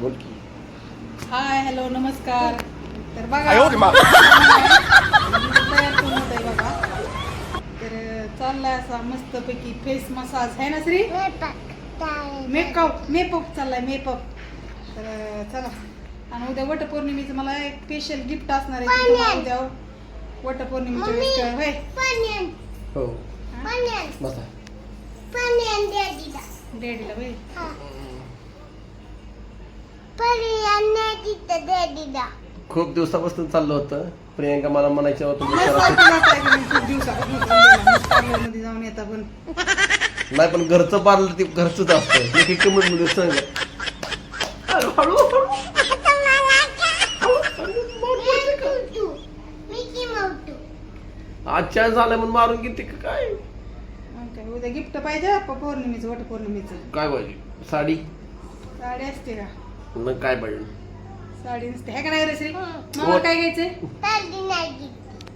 बोल की. Hi hello नमस्कार. तर बघा. तयार करून होत आहे बघा तर चाललाय असा मस्तपैकी फेस मसाज आहे ना श्री? मेकअप मेकअप चाललाय मेकअप तर चला. आणि उद्या वटपौर्णिमेचं मला एक स्पेशल गिफ्ट असणार आहे उद्या वटपौर्णिमेच्या वेळेस कळेल. होय हा? बसा डॅडीला. होय? खूप दिवसापासून चाललं होतं. प्रियंका मला म्हणायच्या होतं जाऊन येता पण नाही पण घरचं पार्लर ते घरचंच असतं. एक एक कमेंटमध्ये सांग. आजच्या झालं म्हणून मारून घेते का काय? उद्या गिफ्ट पाहिजे पौर्णिमेचं वटपौर्णिमेचं. काय पाहिजे? साडी? साडी असते का? मग काय पाहिजे साडी नसते. हे का नाही रे श्री काय घ्यायचंय?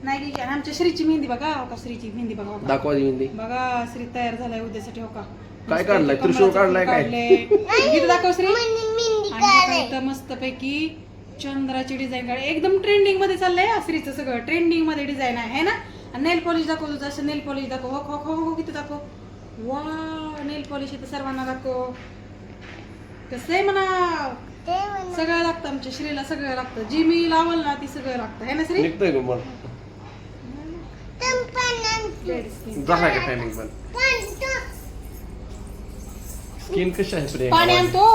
नाही घ्यायची आणि आमच्या श्रीची मेहंदी बघा हो का श्रीची मेहंदी बघा हो का. दाखवा हिंदी बघा श्री तयार झालाय उद्यासाठी हो का? काय मस्त काढलंय? इथं त्रिशूळ कमळाचं काढलंय फूल काय? काढलंय. इथं दाखव श्री. आणि इथं मस्त पैकी चंद्राची डिझाईन काढ. एकदम ट्रेंडिंगमध्ये चाललंय हा श्रीचं सगळं. ट्रेंडिंगमध्ये डिझाईन आहे है ना? नेल पॉलिश दाखव तुझं असं नेल पॉलिश दाखव. हो हो हो हो किती दाखव? वा नेल पॉलिश इथं सर्वांना दाखव. कसं आहे म्हणा. सगळं लागतं आमच्या श्रीला सगळं लागतं. जी मी लावल ना ती सगळं लागतं. है ना श्री? निघतोय का मग Dead skin. झाला का टायमिंग पण? स्किन कशी आहे पाणी प्रियंका आणतो.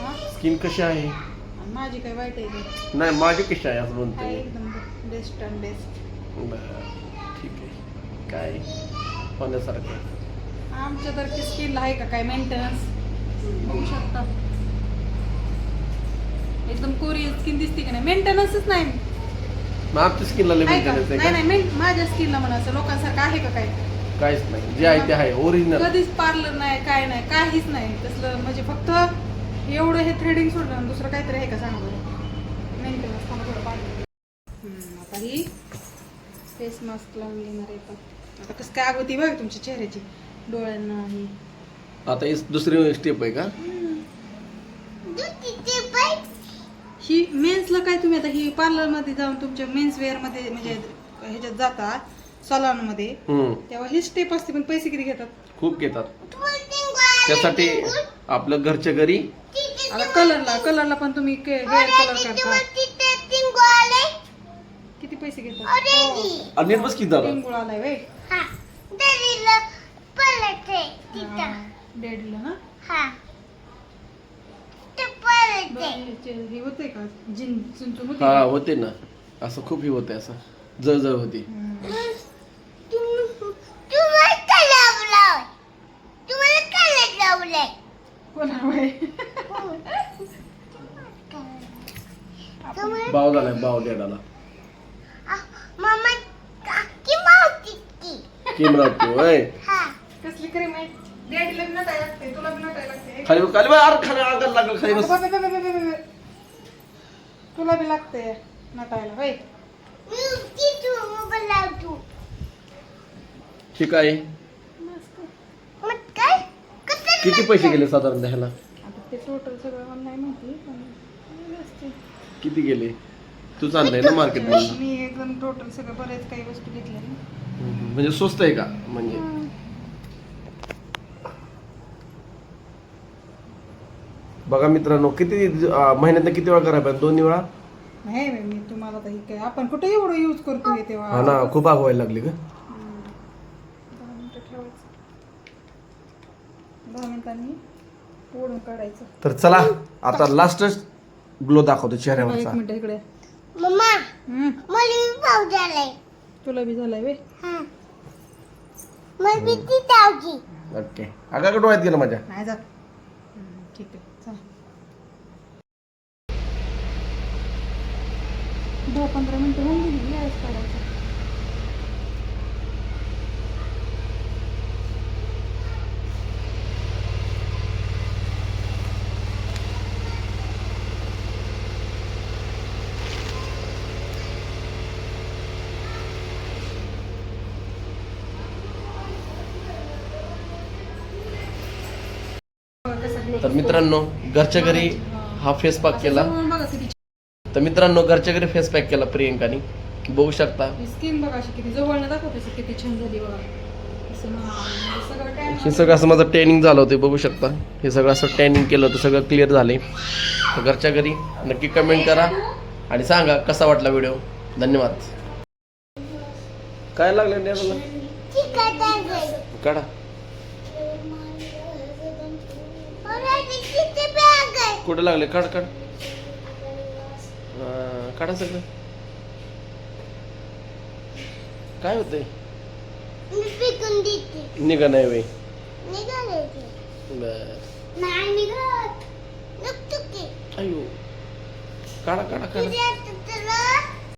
हा? स्किन कशी आहे? आणि माझी काय वाईट आहे. नाही माझी कशी आहे? असं आहे म्हणतोय एकदम बेस्ट अँड बेस्ट बरं, ठीक आहे. काय? होण्यासारखं आमच्या तर स्किन आहे का काय मेंटेनन्स बघू शकता. एकदम कोरियन स्किन दिसते की नाही? मेंटेनन्सच नाही. आमच्या स्किनला आहे का? मेंटेनन्स नाही आहे नाही मेन- माझ्या स्किनला म्हणा असं लोकांसारखं आहे का काय? का काहीच नाही. जे आहे ते आहे ओरिजिनल कधीच पार्लर नाही काय नाही काहीच नाही. तसलं म्हणजे फक्त एवढं हे थ्रेडिंग सोडलं आणि दुसरं काहीतरी आहे का सांगा बरं? मेंटेनन्स थांबा थोडं पाणी हम्म, आता ही फेस मास्क लावून घेणार आहे पण आता कसं काय आग होती बघ तुमच्या चेहऱ्याची. डोळ्यांना ही. आता ही दुसरी स्टेप आहे का? ही मेन्सला काय तुम्ही आता ही पार्लरमध्ये जाऊन तुमच्या मेन्स वेअरमध्ये म्हणजे ह्याच्यात जाता सलॉनमध्ये हम्म. तेव्हा ही स्टेप असते पण पैसे किती घेतात? खूप घेतात. त्यासाठी आपलं घरच्या घरी आता कलरला कलरला पण तुम्ही हेअर कलर करता. किती पैसे घेतात? आणि नीट बस किती आलाय वे डेडला ना हे. हे होते का? जिन चुनचुन होते हा? होते ना. असं खूप ही होते असं. जळजळ होती? बाव झालाय बाव डेडाला. किम राहते होय. क्रीम आहे डॅडीला बी नटायला लागते तुला बी नटायला लागते. खाली खाली बघ, अरे खाली आगायला लागलं खाली बस. बा- बा- बा- बा- बा- बा- बा. तुला बी लागते नटायला होय? ठीक आहे. किती पैसे गेले साधारण ह्याला? आता ते टोटल सगळं मला नाही माहिती पण व्यवस्थित. किती गेले? तूच आणलंय ना मार्केटमध्ये मी एकदम टोटल सगळं बरेच काही वस्तू घेतल्या. ना. म्हणजे स्वस्त आहे का? म्हणजे? बघा मित्रांनो किती अं, महिन्यातनं किती वेळा करायला पाहिजे दोन्ही वेळा? नाही बाई, मी तुम्हाला आता हे काय आपण कुठे एवढं यूज करतोय तेव्हा? हा ना खूप आग व्हायला लागली का. दहा मिनिटं ठेवायचं. दहा मिनिटांनी ओढून काढायचं. तर चला आता लास्टच ग्लो दाखवतो एक चेहऱ्यावरचा मिनिट इकडे. मम्मा हम्म. मला पाव झालाय. तुला बी झालाय वे हा. मला भीती धावची ओके अगा डोळ्यात गेलं माझ्या. नाही जात. हम्म, ठीक आहे चला दहा पंधरा मिनिटं होऊन गेली यायच काढायचं. तर मित्रांनो घरच्या घरी हा फेस पॅक केला. तर मित्रांनो घरच्या घरी फेस पॅक केला प्रियंकानी. बघू शकता. स्किन बघा अशी किती जवळनं दाखवते किती छान झाली बघा. असं ना, म्हणजे सगळं tan हे सगळं असं माझं ट्रेनिंग झालं होतं बघू शकता. हे सगळं असं ट्रेनिंग केलं होतं सगळं क्लिअर झाले. तर घरच्या घरी नक्की कमेंट करा आणि सांगा कसा वाटला व्हिडिओ धन्यवाद. काय लागलं आहे काढा. कुठं लागले? काढ काढ. काढा सगळं. काय होतंय? निघा नाही वे बर. अयो. काढा काढा काढा.